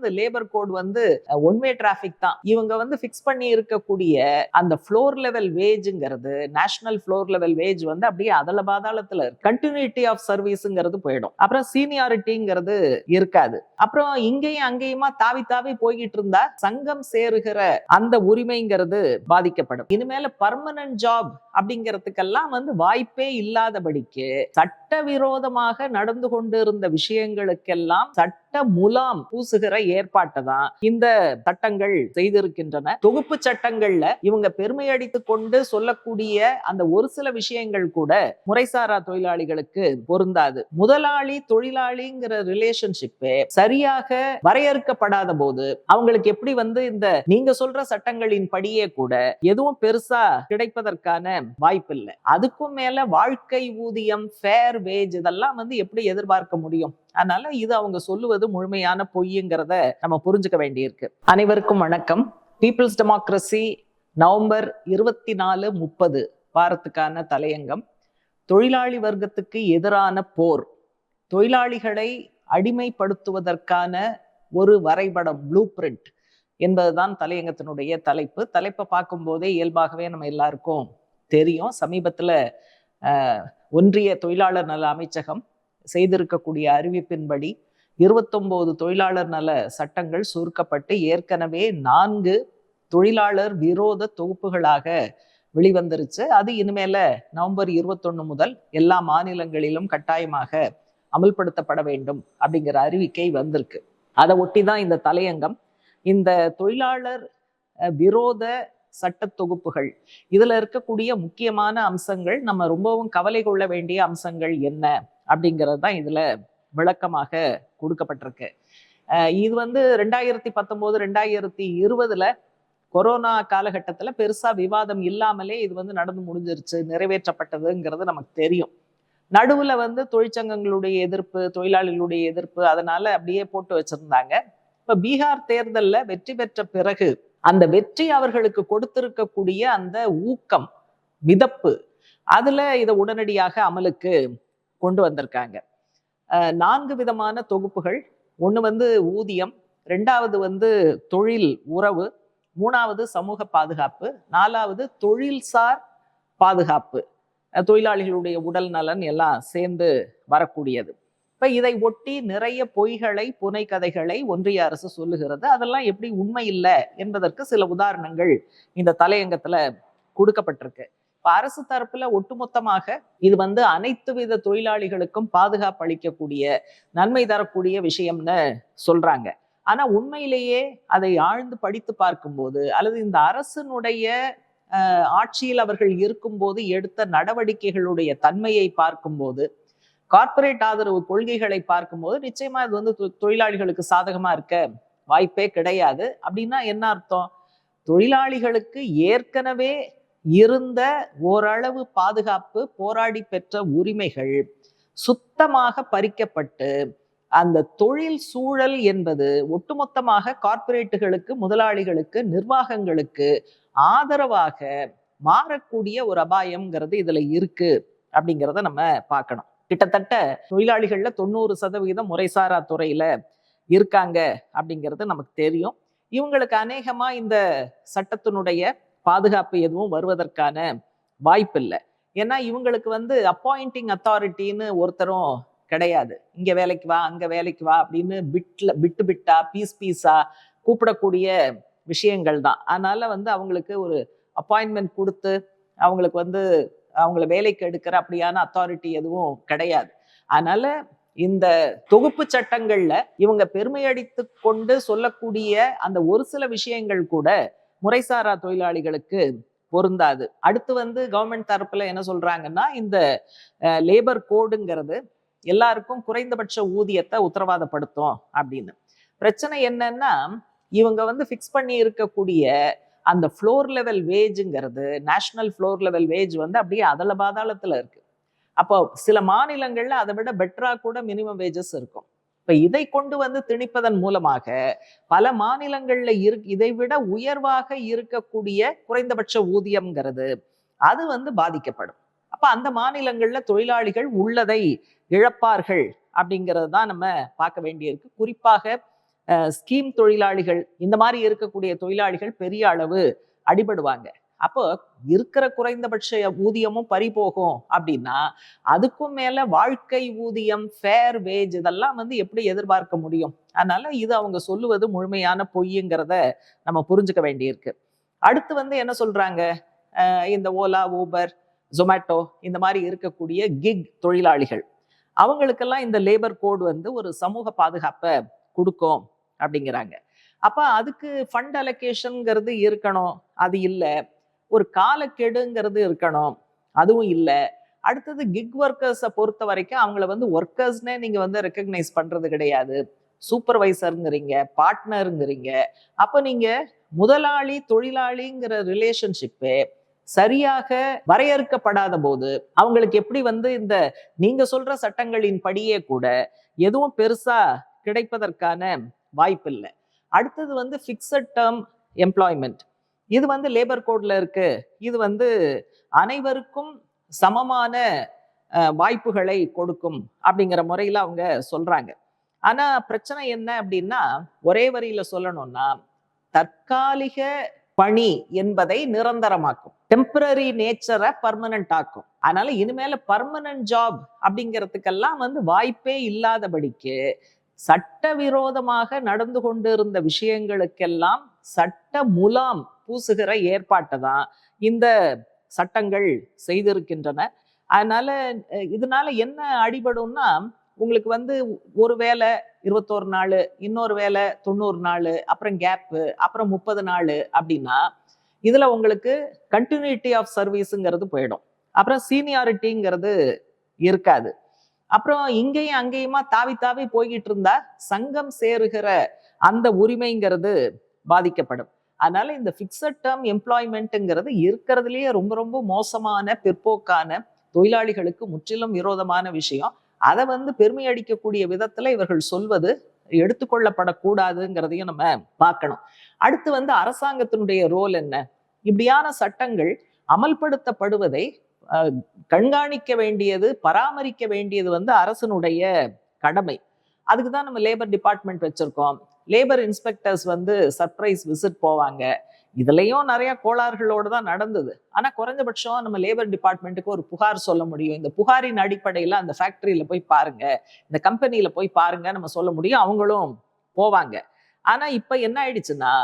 இந்த labour code வந்து one way traffic தான். இவங்க வந்து ஃபிக்ஸ் பண்ணி இருக்கக்கூடிய அந்த ஃப்ளோர் லெவல் வேஜ்ங்கிறது நேஷனல் ஃப்ளோர் லெவல் வேஜ் வந்து அப்படியே அதல பாதாளத்துல இருக்கு. கண்டினியூட்டி ஆஃப் சர்வீஸுங்கிறது போயிடும். அப்புறம் சீனியாரிட்டிங்கிறது இருக்காது. அப்புறம் இங்கேயும் அங்கேயுமா தாவி தாவி போய்கிட்டு இருந்தா சங்கம் சேருகிற அந்த உரிமைங்கிறது பாதிக்கப்படும். இனிமேல பர்மனன்ட் ஜாப் அப்படிங்கிறதுக்கெல்லாம் வந்து வாய்ப்பே இல்லாதபடிக்கு சட்டவிரோதமாக நடந்து கொண்டிருந்த விஷயங்களுக்கெல்லாம் சட்ட முலாம் பூசுகிற ஏற்பாட்டை தான் இந்த சட்டங்கள் செய்திருக்கின்றன. தொகுப்பு சட்டங்கள்ல இவங்க பெருமை அடித்துக் கொண்டு சொல்லக்கூடிய அந்த ஒரு சில விஷயங்கள் கூட முறைசாரா தொழிலாளிகளுக்கு பொருந்தாது. முதலாளி தொழிலாளிங்கிற ரிலேஷன்ஷிப்பே சரியாக வரையறுக்கப்படாத போது அவங்களுக்கு எப்படி வந்து இந்த நீங்க சொல்ற சட்டங்களின் படியே கூட எதுவும் பெருசா கிடைப்பதற்கான வாய்ப்பு இல்லை அதுக்கும் மேல வாழ்க்கை ஊதியம் ஃபேர் வேஜ் இதெல்லாம் வந்து எப்படி எதிர்பார்க்க முடியும்? அதனால இது அவங்க சொல்லுவது முழுமையான பொய்ங்கிறத நம்ம புரிஞ்சுக்க வேண்டியிருக்கு. அனைவருக்கும் வணக்கம். பீப்புள்ஸ் டெமோக்ரஸி நவம்பர் இருபத்தி நாலு முப்பது வாரத்துக்கான தலையங்கம். தொழிலாளி வர்க்கத்துக்கு எதிரான போர். தொழிலாளிகளை அடிமைப்படுத்துவதற்கான ஒரு வரைபடம் ப்ளூ பிரிண்ட் என்பதுதான் தலையங்கத்தினுடைய தலைப்பு. தலைப்பை பார்க்கும்போதே இயல்பாகவே நம்ம எல்லாருக்கும் தெரியும். சமீபத்துல ஒன்றிய தொழிலாளர் நல அமைச்சகம் செய்திருக்கக்கூடிய அறிவிப்பின்படி இருபத்தொன்பது தொழிலாளர் நல சட்டங்கள் சுருக்கப்பட்டு ஏற்கனவே நான்கு தொழிலாளர் விரோத தொகுப்புகளாக வெளிவந்துருச்சு. அது இனிமேல நவம்பர் இருபத்தொன்னு முதல் எல்லா மாநிலங்களிலும் கட்டாயமாக அமல்படுத்தப்பட வேண்டும் அப்படிங்கிற அறிவிக்கை வந்திருக்கு. அதை ஒட்டி தான் இந்த தலையங்கம். இந்த தொழிலாளர் விரோத சட்ட தொகுப்புகள் இதுல இருக்கக்கூடிய முக்கியமான அம்சங்கள் நம்ம ரொம்பவும் கவலை கொள்ள வேண்டிய அம்சங்கள் என்ன? அப்படிங்கிறது தான் இதுல விளக்கமாக கொடுக்கப்பட்டிருக்கு. இது வந்து ரெண்டாயிரத்தி பத்தொன்பது ரெண்டாயிரத்தி இருபதுல கொரோனா காலகட்டத்துல பெருசா விவாதம் இல்லாமலே இது வந்து நடந்து முடிஞ்சிருச்சு நிறைவேற்றப்பட்டதுங்கிறது நமக்கு தெரியும். நடுவுல வந்து தொழிற்சங்கங்களுடைய எதிர்ப்பு தொழிலாளிகளுடைய எதிர்ப்பு அதனால அப்படியே போட்டு வச்சிருந்தாங்க. இப்ப பீகார் தேர்தல்ல வெற்றி பெற்ற பிறகு அந்த வெற்றி அவர்களுக்கு கொடுத்திருக்கக்கூடிய அந்த ஊக்கம் மிதப்பு அதுல இதை உடனடியாக அமலுக்கு கொண்டு வந்திருக்காங்க. நான்கு விதமான தொகுப்புகள். ஒன்று வந்து ஊதியம் ரெண்டாவது வந்து தொழில் உறவு மூணாவது சமூக பாதுகாப்பு நாலாவது தொழில்சார் பாதுகாப்பு. தொழிலாளிகளுடைய உடல் நலன் எல்லாம் சேர்ந்து வரக்கூடியது. இப்போ இதை ஒட்டி நிறைய பொய்களை புனைக்கதைகளை ஒன்றிய அரசு சொல்லுகிறது. அதெல்லாம் எப்படி உண்மை இல்லை என்பதற்கு சில உதாரணங்கள் இந்த தலையங்கத்தில் கொடுக்கப்பட்டிருக்கு. இப்ப அரசு தரப்புல ஒட்டுமொத்தமாக இது வந்து அனைத்து வித தொழிலாளிகளுக்கும் பாதுகாப்பு அளிக்கக்கூடிய நன்மை தரக்கூடிய விஷயம்னு சொல்றாங்க. ஆனா உண்மையிலேயே அதை ஆழ்ந்து படித்து பார்க்கும்போது அல்லது இந்த அரசினுடைய ஆட்சியில் அவர்கள் இருக்கும்போது எடுத்த நடவடிக்கைகளுடைய தன்மையை பார்க்கும்போது கார்ப்பரேட் ஆதரவு கொள்கைகளை பார்க்கும்போது நிச்சயமா இது வந்து தொ- தொழிலாளிகளுக்கு சாதகமா இருக்க வாய்ப்பே கிடையாது. அப்படின்னா என்ன அர்த்தம்? தொழிலாளிகளுக்கு ஏற்கனவே இருந்த ஓரளவு பாதுகாப்பு போராடி பெற்ற உரிமைகள் சுத்தமாக பறிக்கப்பட்டு அந்த தொழில் சூழல் என்பது ஒட்டுமொத்தமாக கார்ப்பரேட்டுகளுக்கு முதலாளிகளுக்கு நிர்வாகங்களுக்கு ஆதரவாக மாறக்கூடிய ஒரு அபாயம்ங்கிறது இதுல இருக்கு அப்படிங்கிறத நம்ம பார்க்கணும். கிட்டத்தட்ட தொழிலாளிகள்ல தொண்ணூறு சதவீதம் முறைசாரா துறையில இருக்காங்க அப்படிங்கிறது நமக்கு தெரியும். இவங்களுக்கு அநேகமா இந்த சட்டத்தினுடைய பாதுகாப்பு எதுவும் வருவதற்கான வாய்ப்பு இல்லை ஏன்னா இவங்களுக்கு வந்து அப்பாயிண்டிங் அத்தாரிட்டின்னு ஒருத்தரும் கிடையாது. இங்க வேலைக்கு வா அங்க வேலைக்கு வா அப்படின்னு பிட்ல பிட்டு பிட்டா பீஸ் பீஸா கூப்பிடக்கூடிய விஷயங்கள் தான். அதனால வந்து அவங்களுக்கு ஒரு அப்பாயின்மெண்ட் கொடுத்து அவங்களுக்கு வந்து அவங்கள வேலைக்கு எடுக்கிற அப்படியான அத்தாரிட்டி எதுவும் கிடையாது. அதனால இந்த தொகுப்பு சட்டங்கள்ல இவங்க பெருமையடித்து கொண்டு சொல்லக்கூடிய அந்த ஒரு சில விஷயங்கள் கூட முறைசாரா தொழிலாளிகளுக்கு பொருந்தாது. அடுத்து வந்து கவர்மெண்ட் தரப்புல என்ன சொல்றாங்கன்னா இந்த லேபர் கோடுங்கிறது எல்லாருக்கும் குறைந்தபட்ச ஊதியத்தை உத்தரவாதப்படுத்தும் அப்படின்னு. பிரச்சனை என்னன்னா இவங்க வந்து ஃபிக்ஸ் பண்ணி இருக்கக்கூடிய அந்த ஃப்ளோர் லெவல் வேஜுங்கிறது நேஷனல் ஃப்ளோர் லெவல் வேஜ் வந்து அப்படியே அதல பாதாளத்துல இருக்கு. அப்போ சில மாநிலங்கள்ல அதை விட பெட்டரா கூட மினிமம் வேஜஸ் இருக்கும். இப்ப இதை கொண்டு வந்து திணிப்பதன் மூலமாக பல மாநிலங்கள்ல இரு இதை விட உயர்வாக இருக்கக்கூடிய குறைந்தபட்ச ஊதியம்ங்கிறது. அது வந்து பாதிக்கப்படும். அப்ப அந்த மாநிலங்கள்ல தொழிலாளிகள் உள்ளதை இழப்பார்கள் அப்படிங்கிறது தான் நம்ம பார்க்க வேண்டியிருக்கு. குறிப்பாக ஸ்கீம் தொழிலாளிகள் இந்த மாதிரி இருக்கக்கூடிய தொழிலாளிகள் பெரிய அளவு அடிபடுவாங்க. அப்போ இருக்கிற குறைந்தபட்ச ஊதியமும் பறி போகும் அப்படின்னா அதுக்கும் மேல வாழ்க்கை ஊதியம் ஃபேர் வேஜ் இதெல்லாம் வந்து எப்படி எதிர்பார்க்க முடியும்? அதனால இது அவங்க சொல்லுவது முழுமையான பொய்யுங்கிறத நம்ம புரிஞ்சுக்க வேண்டியிருக்கு. அடுத்து வந்து என்ன சொல்றாங்க? இந்த ஓலா ஊபர் ஜொமேட்டோ இந்த மாதிரி இருக்கக்கூடிய கிக் தொழிலாளிகள். அவங்களுக்கெல்லாம் இந்த லேபர் கோட் வந்து ஒரு சமூக பாதுகாப்பை கொடுக்கும் அப்படிங்கிறாங்க. அப்ப அதுக்கு ஃபண்ட் அலோகேஷன்ங்கிறது இருக்கணும். அது இல்லை. ஒரு காலக்கெடுங்கிறது இருக்கணும். அதுவும் இல்லை. அடுத்தது கிக் ஒர்க்கர்ஸை பொறுத்த வரைக்கும் அவங்கள வந்து ஒர்க்கர்ஸ்னே நீங்க வந்து ரெக்கக்னைஸ் பண்றது கிடையாது. சூப்பர்வைசருங்கிறீங்க பார்ட்னருங்கிறீங்க அப்போ நீங்க முதலாளி தொழிலாளிங்கிற ரிலேஷன்ஷிப்பே சரியாக வரையறுக்கப்படாத போது அவங்களுக்கு எப்படி வந்து இந்த நீங்க சொல்ற சட்டங்களின் படியே கூட எதுவும் பெருசா கிடைப்பதற்கான வாய்ப்பு இல்லை அடுத்தது வந்து ஃபிக்ஸட் டேர்ம் எம்ப்ளாய்மெண்ட் இது வந்து லேபர் கோட்ல இருக்கு. இது வந்து அனைவருக்கும் சமமான வாய்ப்புகளை கொடுக்கும் அப்படிங்கிற முறையில அவங்க சொல்றாங்க. ஆனா பிரச்சனை என்ன அப்படின்னா ஒரே வரியில சொல்லணும்னா தற்காலிக பணி என்பதை நிரந்தரமாக்கும். டெம்பரரி நேச்சரை பர்மனன்ட் ஆக்கும். அதனால இனிமேல பர்மனன்ட் ஜாப் அப்படிங்கிறதுக்கெல்லாம் வந்து வாய்ப்பே இல்லாதபடிக்கு சட்டவிரோதமாக நடந்து கொண்டிருந்த விஷயங்களுக்கெல்லாம் சட்ட முலாம் பூசுகிற ஏற்பாட்டை தான் இந்த சட்டங்கள் செய்திருக்கின்றன. அதனால இதனால என்ன அடிபடும்னா உங்களுக்கு வந்து ஒரு வேலை இருபத்தோரு நாள் இன்னொரு வேலை தொண்ணூறு நாள் அப்புறம் கேப்பு அப்புறம் முப்பது நாள் அப்படின்னா இதில் உங்களுக்கு கண்டினியூட்டி ஆஃப் சர்வீஸுங்கிறது போயிடும். அப்புறம் சீனியாரிட்டிங்கிறது இருக்காது. அப்புறம் இங்கேயும் அங்கேயுமா தாவி தாவி போய்கிட்டு இருந்தா சங்கம் சேருகிற அந்த உரிமைங்கிறது பாதிக்கப்படும். அதனால இந்த ஃபிக்சட் டேர்ம் எம்ப்ளாய்மெண்ட்டுங்கிறது இருக்கிறதுலயே ரொம்ப ரொம்ப மோசமான பிற்போக்கான தொழிலாளிகளுக்கு முற்றிலும் விரோதமான விஷயம். அதை வந்து பெருமை அடிக்கக்கூடிய விதத்துல இவர்கள் சொல்வது எடுத்துக்கொள்ளப்படக்கூடாதுங்கிறதையும் நம்ம பார்க்கணும். அடுத்து வந்து அரசாங்கத்தினுடைய ரோல் என்ன? இப்படியான சட்டங்கள் அமல்படுத்தப்படுவதை கண்காணிக்க வேண்டியது பராமரிக்க வேண்டியது வந்து அரசனுடைய கடமை. அதுக்கு தான் நம்ம லேபர் டிபார்ட்மெண்ட் வச்சுருக்கோம். லேபர் இன்ஸ்பெக்டர்ஸ் வந்து சர்ப்ரைஸ் விசிட் போவாங்க. இதுலேயும் நிறைய கோளாறுகளோடு தான் நடந்தது. ஆனால் குறைஞ்சபட்சம் நம்ம லேபர் டிபார்ட்மெண்ட்டுக்கு ஒரு புகார் சொல்ல முடியும். இந்த புகாரின் அடிப்படையில் அந்த ஃபேக்ட்ரியில் போய் பாருங்க. இந்த கம்பெனியில் போய் பாருங்க நம்ம சொல்ல முடியும். அவங்களும் போவாங்க. ஆனால் இப்போ என்ன ஆயிடுச்சுன்னா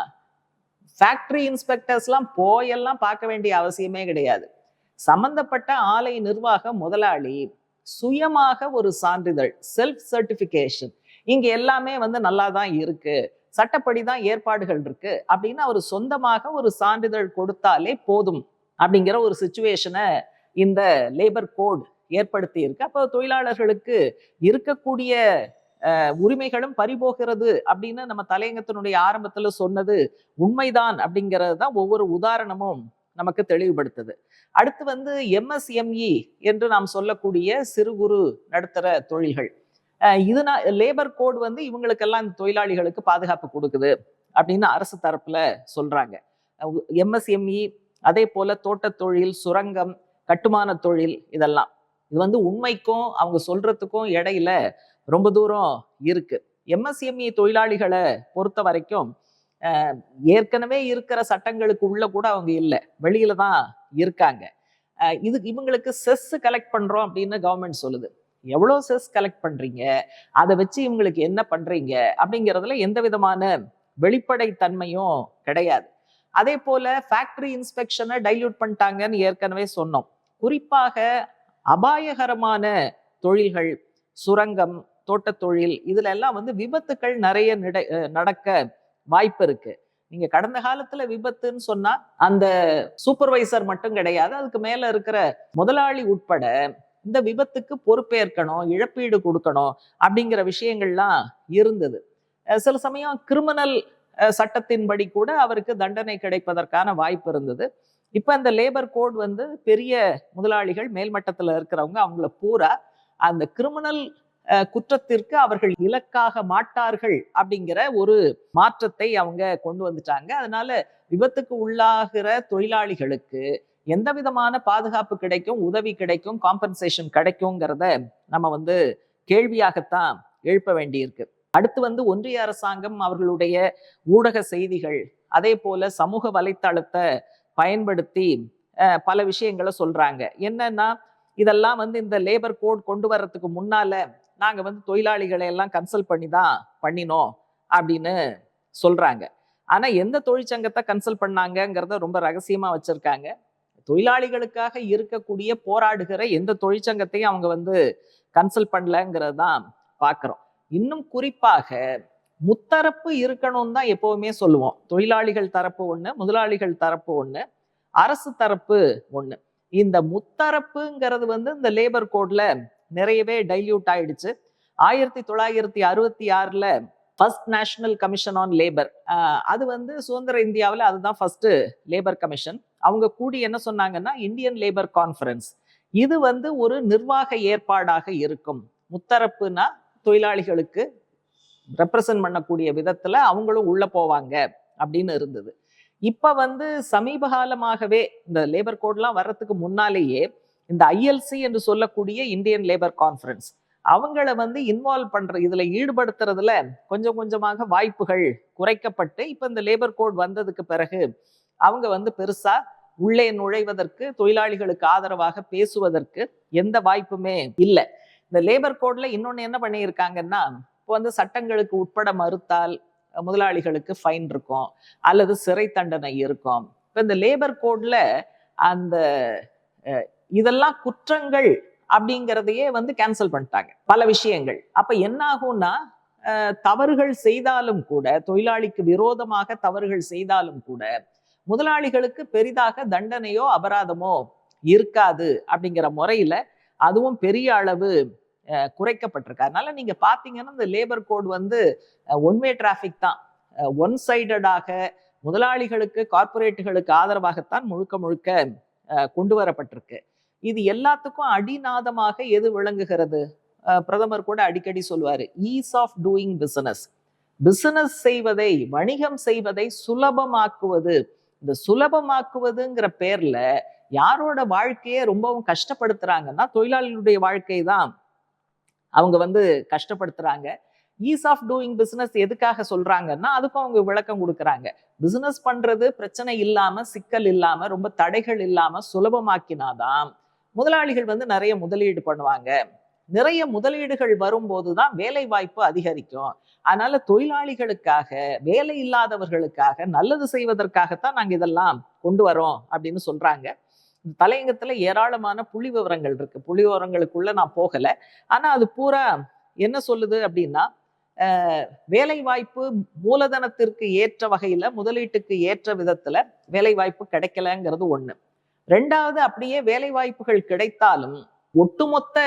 ஃபேக்ட்ரி இன்ஸ்பெக்டர்ஸ்லாம் போயெல்லாம் பார்க்க வேண்டிய அவசியமே கிடையாது. சம்பந்தப்பட்ட ஆலை நிர்வாக முதலாளி சுயமாக ஒரு சான்றிதழ் செல்ஃப் சர்டிபிகேஷன் இங்க எல்லாமே வந்து நல்லா தான் இருக்கு. சட்டப்படி தான் ஏற்பாடுகள் இருக்கு. அப்படின்னு அவர் சொந்தமாக ஒரு சான்றிதழ் கொடுத்தாலே போதும் அப்படிங்கிற ஒரு சுச்சுவேஷனை இந்த லேபர் கோட் ஏற்படுத்தி இருக்கு அப்போ தொழிலாளர்களுக்கு இருக்கக்கூடிய உரிமைகளும் பறிபோகிறது அப்படின்னு நம்ம தலையங்கத்தினுடைய ஆரம்பத்துல சொன்னது உண்மைதான் அப்படிங்கிறது தான் ஒவ்வொரு உதாரணமும் நமக்கு தெளிவுபடுத்துது. அடுத்து வந்து எம்எஸ்எம்இ என்று நாம் சொல்லக்கூடிய சிறு குறு நடுத்தர தொழில்கள். இதுனா லேபர் கோட் வந்து இவங்களுக்கெல்லாம் இந்த தொழிலாளிகளுக்கு பாதுகாப்பு கொடுக்குது அப்படின்னு அரசு தரப்புல சொல்றாங்க. எம்எஸ்எம்இ அதே போல தோட்டத் தொழில் சுரங்கம் கட்டுமான தொழில் இதெல்லாம். இது வந்து உண்மைக்கும் அவங்க சொல்றதுக்கும் இடையில ரொம்ப தூரம் இருக்கு. எம்எஸ்எம்இ தொழிலாளிகளை பொறுத்த வரைக்கும் ஏற்கனவே இருக்கிற சட்டங்களுக்கு உள்ள கூட அவங்க இல்லை. வெளியில தான் இருக்காங்க. இது இவங்களுக்கு செஸ் கலெக்ட் பண்றோம் அப்படின்னு கவர்மெண்ட் சொல்லுது. எவ்வளோ செஸ் கலெக்ட் பண்றீங்க? அதை வச்சு இவங்களுக்கு என்ன பண்றீங்க? அப்படிங்கிறதுல எந்த விதமான வெளிப்படை தன்மையும் கிடையாது. அதே போல ஃபேக்டரி இன்ஸ்பெக்ஷனை டைல்யூட் பண்ணிட்டாங்கன்னு ஏற்கனவே சொன்னோம். குறிப்பாக அபாயகரமான தொழில்கள் சுரங்கம் தோட்டத்தொழில் இதுல எல்லாம் வந்து விபத்துக்கள் நிறைய நடக்க வாய்ப்பு இருக்கு. நீங்க கடந்த காலத்துல விபத்துன்னு சொன்னா அந்த சூப்பர்வைசர் மட்டும் கிடையாது. அதுக்கு மேல இருக்கிற முதலாளி உட்பட இந்த விபத்துக்கு பொறுப்பேற்கணும் இழப்பீடு கொடுக்கணும் அப்படிங்கிற விஷயங்கள்லாம் இருந்தது. சில சமயம் கிரிமினல் சட்டத்தின்படி கூட அவருக்கு தண்டனை கிடைப்பதற்கான வாய்ப்பு இருந்தது. இப்போ இந்த லேபர் கோட் வந்து பெரிய முதலாளிகள் மேல்மட்டத்துல இருக்கிறவங்க அவங்கள பூரா அந்த கிரிமினல் குற்றத்திற்கு அவர்கள் இலக்காக மாட்டார்கள் அப்படிங்கிற ஒரு மாற்றத்தை அவங்க கொண்டு வந்துட்டாங்க. அதனால விபத்துக்கு உள்ளாகிற தொழிலாளிகளுக்கு எந்த விதமான பாதுகாப்பு கிடைக்கும் உதவி கிடைக்கும் காம்பன்சேஷன் கிடைக்குங்கிறத நம்ம வந்து கேள்வியாகத்தான் எழுப்ப வேண்டியிருக்கு. அடுத்து வந்து ஒன்றிய அரசாங்கம் அவர்களுடைய ஊடக செய்திகள் அதே போல சமூக வலைத்தளத்தை பயன்படுத்தி பல விஷயங்களை சொல்றாங்க. என்னன்னா இதெல்லாம் வந்து இந்த லேபர் கோட் கொண்டு வர்றதுக்கு முன்னால நாங்க வந்து தொழிலாளிகளை எல்லாம் கன்சல்ட் பண்ணி தான் பண்ணினோம் அப்படின்னு சொல்றாங்க. ஆனா எந்த தொழிற்சங்கத்தை கன்சல்ட் பண்ணாங்கங்கிறத ரொம்ப ரகசியமா வச்சிருக்காங்க. தொழிலாளிகளுக்காக இருக்கக்கூடிய போராடுகிற எந்த தொழிற்சங்கத்தையும் அவங்க வந்து கன்சல்ட் பண்ணலங்கிறது தான் பார்க்குறோம் இன்னும் குறிப்பாக முத்தரப்பு இருக்கணும்னு தான் எப்போவுமே சொல்லுவோம். தொழிலாளிகள் தரப்பு ஒன்று முதலாளிகள் தரப்பு ஒன்று அரசு தரப்பு ஒன்று இந்த முத்தரப்புங்கிறது வந்து இந்த லேபர் கோட்ல நிறையவே டைல்யூட் ஆயிடுச்சு. ஆயிரத்தி தொள்ளாயிரத்தி அறுபத்தி ஆறில் first national commission on labour அது வந்து சுதந்திர இந்தியாவில் அதுதான் ஃபர்ஸ்ட் லேபர் கமிஷன் அவங்க கூடி என்ன சொன்னாங்கன்னா இந்தியன் லேபர் கான்ஃபரன்ஸ் இது வந்து ஒரு நிர்வாக ஏற்பாடாக இருக்கும். முத்தரப்புனா தொழிலாளிகளுக்கு ரெப்ரசன்ட் பண்ணக்கூடிய விதத்தில் அவங்களும் உள்ளே போவாங்க அப்படின்னு இருந்தது. இப்போ வந்து சமீப காலமாகவே இந்த லேபர் கோட்லாம் வர்றதுக்கு முன்னாலேயே இந்த ஐஎல்சி என்று சொல்லக்கூடிய இந்தியன் லேபர் கான்ஃபரன்ஸ் அவங்கள வந்து இன்வால்வ் பண்ற இதுல ஈடுபடுத்துறதுல கொஞ்சம் கொஞ்சமாக வாய்ப்புகள் குறைக்கப்பட்டு இப்ப இந்த லேபர் கோட் வந்ததுக்கு பிறகு அவங்க வந்து பெருசா உள்ளே நுழைவதற்கு தொழிலாளிகளுக்கு ஆதரவாக பேசுவதற்கு எந்த வாய்ப்புமே இல்லை. இந்த லேபர் கோட்ல இன்னொன்னு என்ன பண்ணியிருக்காங்கன்னா இப்போ வந்து சட்டங்களுக்கு உட்பட மறுத்தால் முதலாளிகளுக்கு ஃபைன் இருக்கும் அல்லது சிறை தண்டனை இருக்கும். இப்போ இந்த லேபர் கோட்ல அந்த இதெல்லாம் குற்றங்கள் அப்படிங்கிறதையே வந்து கேன்சல் பண்ணிட்டாங்க. பல விஷயங்கள். அப்ப என்ன ஆகும்னா தவறுகள் செய்தாலும் கூட தொழிலாளிக்கு விரோதமாக தவறுகள் செய்தாலும் கூட முதலாளிகளுக்கு பெரிதாக தண்டனையோ அபராதமோ இருக்காது அப்படிங்கிற முறையில அதுவும் பெரிய அளவு குறைக்கப்பட்டிருக்கு. அதனால நீங்க பாத்தீங்கன்னா இந்த லேபர் கோட் வந்து ஒன்வே டிராஃபிக் தான். ஒன் சைடடாக முதலாளிகளுக்கு கார்ப்பரேட்டுகளுக்கு ஆதரவாகத்தான் முழுக்க முழுக்க கொண்டு வரப்பட்டிருக்கு. இது எல்லாத்துக்கும் அடிநாதமாக எது விளங்குகிறது? பிரதமர் கூட அடிக்கடி சொல்வார் ease of doing business business செய்வதை வணிகம் செய்வதை சுலபமாக்குவது. இந்த சுலபமாக்குவதுங்கிற பேர்ல யாரோட வாழ்க்கையை ரொம்பவும் கஷ்டப்படுத்துறாங்கன்னா தொழிலாளிகளுடைய வாழ்க்கை தான். அவங்க வந்து கஷ்டப்படுத்துறாங்க. ஈஸ் ஆஃப் டூயிங் பிஸ்னஸ் எதுக்காக சொல்றாங்கன்னா அதுக்கும் அவங்க விளக்கம் கொடுக்குறாங்க. பிஸ்னஸ் பண்றது பிரச்சனை இல்லாம சிக்கல் இல்லாம ரொம்ப தடைகள் இல்லாம சுலபமாக்கினாதான் முதலாளிகள் வந்து நிறைய முதலீடு பண்ணுவாங்க. நிறைய முதலீடுகள் வரும்போது தான் வேலை வாய்ப்பு அதிகரிக்கும். அதனால தொழிலாளிகளுக்காக வேலை இல்லாதவர்களுக்காக நல்லது செய்வதற்காகத்தான் நாங்க இதெல்லாம் கொண்டு வரோம் அப்படின்னு சொல்றாங்க. தலையங்கத்துல ஏராளமான புள்ளி விவரங்கள் இருக்கு. புள்ளி விவரங்களுக்குள்ள நான் போகல. ஆனா அது பூரா என்ன சொல்லுது அப்படின்னா அஹ், வேலை வாய்ப்பு மூலதனத்திற்கு ஏற்ற வகையில முதலீட்டுக்கு ஏற்ற விதத்துல வேலை வாய்ப்பு கிடைக்கலங்கிறது ஒண்ணு. ரெண்டாவது அப்படியே வேலை வாய்ப்புகள் கிடைத்தாலும் ஒட்டுமொத்த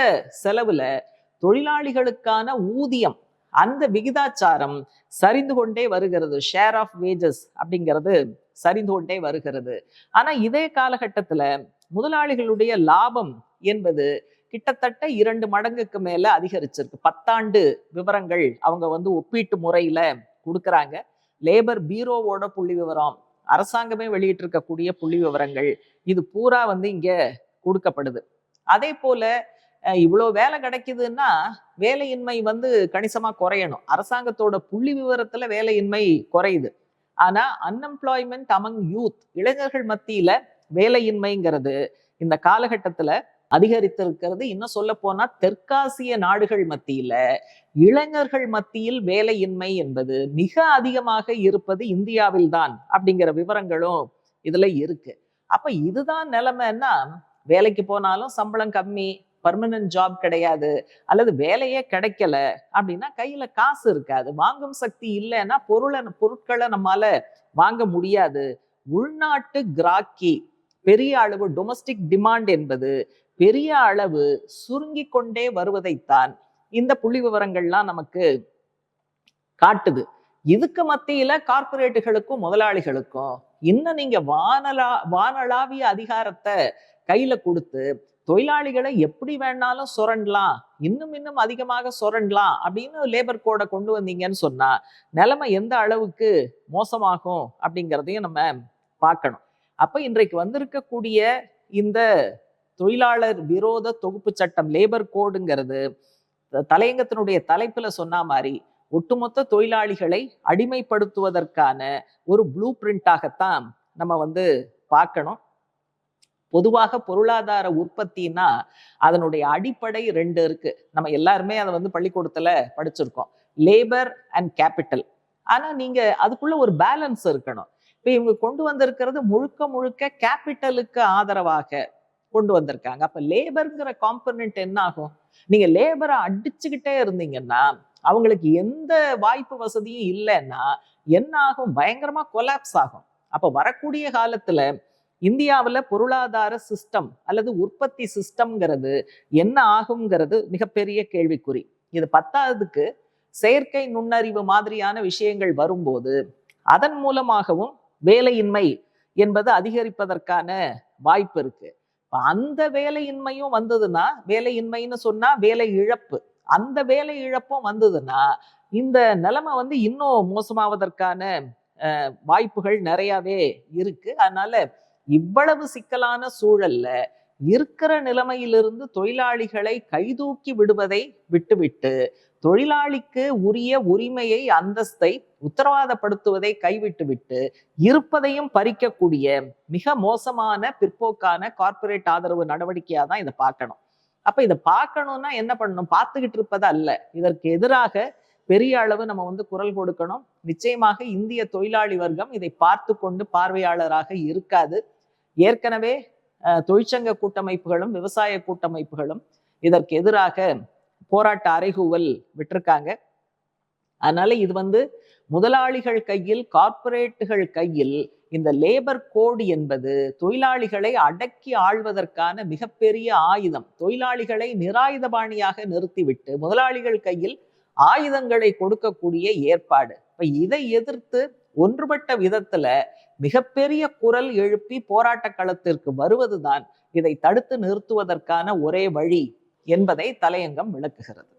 செலவுல தொழிலாளிகளுக்கான ஊதியம் அந்த விகிதாச்சாரம் சரிந்து கொண்டே வருகிறது. ஷேர் ஆஃப் வேஜஸ் அப்படிங்கிறது சரிந்து கொண்டே வருகிறது. ஆனா இதே காலகட்டத்துல முதலாளிகளுடைய லாபம் என்பது கிட்டத்தட்ட இரண்டு மடங்குக்கு மேல அதிகரிச்சிருக்கு. பத்தாண்டு விவரங்கள் அவங்க வந்து ஒப்பீட்டு முறையில கொடுக்குறாங்க. லேபர் பீரோவோட புள்ளி விவரம் அரசாங்கமே வெளியிட்டிருக்கக்கூடிய புள்ளி விவரங்கள் இது பூரா வந்து இங்க கொடுக்கப்படுது. அதே போல இவ்வளோ வேலை கிடைக்குதுன்னா வேலையின்மை வந்து கணிசமா குறையணும். அரசாங்கத்தோட புள்ளி விவரத்துல வேலையின்மை குறையுது. ஆனா அன்எம்ப்ளாய்மெண்ட் அமங் யூத் இளைஞர்கள் மத்தியில வேலையின்மைங்கிறது இந்த காலகட்டத்துல அதிகரித்திருக்கிறது. இன்னும் சொல்ல போனா தெற்காசிய நாடுகள் மத்தியில இளைஞர்கள் மத்தியில் வேலையின்மை என்பது மிக அதிகமாக இருப்பது இந்தியாவில் தான் அப்படிங்கிற விவரங்களும் இதுல இருக்கு. அப்ப இதுதான் நிலைமைன்னா வேலைக்கு போனாலும் சம்பளம் கம்மி பர்மனன்ட் ஜாப் கிடையாது அல்லது வேலையே கிடைக்கல அப்படின்னா கையில காசு இருக்காது. வாங்கும் சக்தி இல்லைன்னா பொருளை பொருட்களை நம்மால வாங்க முடியாது. உள்நாட்டு கிராக்கி பெரிய அளவு டொமஸ்டிக் டிமாண்ட் என்பது பெரிய அளவு சுருங்கி கொண்டே வருவதைத்தான் இந்த புள்ளி விவரங்கள்லாம் நமக்கு காட்டுது. இதுக்கு மத்தியில கார்ப்பரேட்டுகளுக்கும் முதலாளிகளுக்கும் இன்னும் நீங்க வானலா வானளாவிய அதிகாரத்தை கையில கொடுத்து தொழிலாளிகளை எப்படி வேணாலும் சுரண்டலாம் இன்னும் இன்னும் அதிகமாக சுரண்டலாம் அப்படின்னு லேபர் கோடை கொண்டு வந்தீங்கன்னு சொன்னா நிலைமை எந்த அளவுக்கு மோசமாகும் அப்படிங்கிறதையும் நம்ம பார்க்கணும். அப்ப இன்றைக்கு வந்திருக்கக்கூடிய இந்த தொழிலாளர் விரோத தொகுப்பு சட்டம் லேபர் கோடுங்கிறது தலையங்கத்தினுடைய தலைப்புல சொன்ன மாதிரி ஒட்டுமொத்த தொழிலாளிகளை அடிமைப்படுத்துவதற்கான ஒரு ப்ளூ பிரிண்டாகத்தான் நம்ம வந்து பார்க்கணும். பொதுவாக பொருளாதார உற்பத்தினா அதனுடைய அடிப்படை ரெண்டு இருக்கு. நம்ம எல்லாருமே அதை வந்து பள்ளிக்கூடத்துல படிச்சிருக்கோம். லேபர் அண்ட் கேபிட்டல் ஆனா நீங்க அதுக்குள்ள ஒரு பேலன்ஸ் இருக்கணும். இப்ப இவங்க கொண்டு வந்திருக்கிறது முழுக்க முழுக்க கேபிட்டலுக்கு ஆதரவாக கொண்டு வந்திருக்காங்க. அப்ப லேபர்ங்கிற காம்பனன்ட் என்ன ஆகும் நீங்க லேபரை அடிச்சுக்கிட்டே இருந்தீங்கன்னா அவங்களுக்கு எந்த வாய்ப்பு வசதியும் இல்லைன்னா என்ன ஆகும் பயங்கரமா கொலாப்ஸ் ஆகும். அப்ப வரக்கூடிய காலத்துல இந்தியாவுல பொருளாதார சிஸ்டம் அல்லது உற்பத்தி சிஸ்டம்ங்கிறது என்ன ஆகுங்கிறது மிகப்பெரிய கேள்விக்குறி. இது பத்தாவதுக்கு செயற்கை நுண்ணறிவு மாதிரியான விஷயங்கள் வரும்போது அதன் மூலமாகவும் வேலையின்மை என்பது அதிகரிப்பதற்கான வாய்ப்பு இருக்கு. அந்த வேலையின்மையும் வந்ததுன்னா வேலையின்மைன்னு சொன்னா வேலை இழப்பு. அந்த வேலை இழப்பும் வந்ததுன்னா இந்த நிலைமை வந்து இன்னும் மோசமாவதற்கான வாய்ப்புகள் நிறையவே இருக்கு. அதனால இவ்வளவு சிக்கலான சூழல்ல இருக்கிற நிலைமையிலிருந்து தொழிலாளிகளை கைதூக்கி விடுவதை விட்டுவிட்டு தொழிலாளிக்கு உரிய உரிமையை அந்தஸ்தை உத்தரவாதப்படுத்துவதை கைவிட்டுவிட்டு இருப்பதையும் பறிக்கக்கூடிய மிக மோசமான பிற்போக்கான கார்ப்பரேட் ஆதரவு நடவடிக்கையாக தான் இதை பார்க்கணும். அப்ப இதை பார்க்கணும்னா என்ன பண்ணணும்? பார்த்துக்கிட்டு இருப்பது அல்ல. இதற்கு எதிராக பெரிய அளவு நம்ம வந்து குரல் கொடுக்கணும். நிச்சயமாக இந்திய தொழிலாளி வர்க்கம் இதை பார்த்து கொண்டு பார்வையாளராக இருக்காது. ஏற்கனவே தொழிற்சங்க கூட்டமைப்புகளும் விவசாய கூட்டமைப்புகளும் இதற்கு எதிராக போராட்ட அறைகூவல் விட்டிருக்காங்க. அதனால இது வந்து முதலாளிகள் கையில் கார்ப்பரேட்டுகள் கையில் இந்த லேபர் கோடு என்பது தொழிலாளிகளை அடக்கி ஆள்வதற்கான மிகப்பெரிய ஆயுதம். தொழிலாளிகளை நிராயுதபாணியாக நிறுத்திவிட்டு முதலாளிகள் கையில் ஆயுதங்களை கொடுக்கக்கூடிய ஏற்பாடு. இப்ப இதை எதிர்த்து ஒன்றுபட்ட விதத்துல மிகப்பெரிய குரல் எழுப்பி போராட்ட களத்திற்கு வருவதுதான் இதை தடுத்து நிறுத்துவதற்கான ஒரே வழி என்பதை தலையங்கம் விளக்குகிறது.